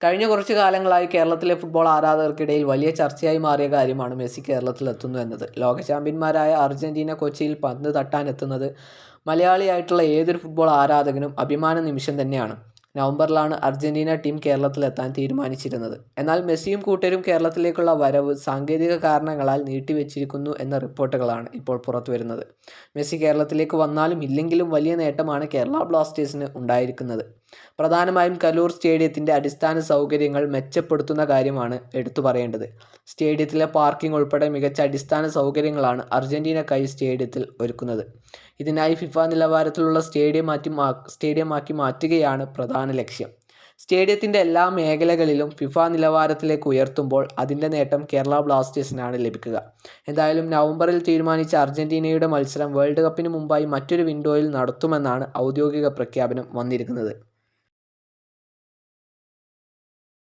കഴിഞ്ഞ കുറച്ച് കാലങ്ങളായി കേരളത്തിലെ ഫുട്ബോൾ ആരാധകർക്കിടയിൽ വലിയ ചർച്ചയായി മാറിയ കാര്യമാണ് മെസ്സി കേരളത്തിൽ എത്തുന്നു എന്നത്. ലോക ചാമ്പ്യന്മാരായ അർജന്റീന കൊച്ചിയിൽ പന്ത് തട്ടാൻ എത്തുന്നത് മലയാളിയായിട്ടുള്ള ഏതൊരു ഫുട്ബോൾ ആരാധകനും അഭിമാന നിമിഷം തന്നെയാണ്. നവംബറിലാണ് അർജന്റീന ടീം കേരളത്തിൽ എത്താൻ തീരുമാനിച്ചിരുന്നത്. എന്നാൽ മെസ്സിയും കൂട്ടരും കേരളത്തിലേക്കുള്ള വരവ് സാങ്കേതിക കാരണങ്ങളാൽ നീട്ടിവെച്ചിരിക്കുന്നു എന്ന റിപ്പോർട്ടുകളാണ് ഇപ്പോൾ പുറത്തുവരുന്നത്. മെസ്സി കേരളത്തിലേക്ക് വന്നാലും ഇല്ലെങ്കിലും വലിയ നേട്ടമാണ് കേരള ബ്ലാസ്റ്റേഴ്സിന് ഉണ്ടായിരിക്കുന്നത്. പ്രധാനമായും കലൂർ സ്റ്റേഡിയത്തിന്റെ അടിസ്ഥാന സൗകര്യങ്ങൾ മെച്ചപ്പെടുത്തുന്ന കാര്യമാണ് എടുത്തു പറയേണ്ടത്. സ്റ്റേഡിയത്തിലെ പാർക്കിംഗ് ഉൾപ്പെടെ മികച്ച അടിസ്ഥാന സൗകര്യങ്ങളാണ് അർജന്റീനക്കായി സ്റ്റേഡിയത്തിൽ ഒരുക്കുന്നത്. ഇതിനായി ഫിഫ നിലവാരത്തിലുള്ള സ്റ്റേഡിയം മാറ്റി സ്റ്റേഡിയമാക്കി മാറ്റുകയാണ് പ്രധാന ലക്ഷ്യം. സ്റ്റേഡിയത്തിന്റെ എല്ലാ മേഖലകളിലും ഫിഫ നിലവാരത്തിലേക്ക് ഉയർത്തുമ്പോൾ അതിന്റെ നേട്ടം കേരള ബ്ലാസ്റ്റേഴ്സിനാണ് ലഭിക്കുക. എന്തായാലും നവംബറിൽ തീരുമാനിച്ച അർജന്റീനയുടെ മത്സരം വേൾഡ് കപ്പിന് മുമ്പായി മറ്റൊരു വിൻഡോയിൽ നടത്തുമെന്നാണ് ഔദ്യോഗിക പ്രഖ്യാപനം വന്നിരിക്കുന്നത്.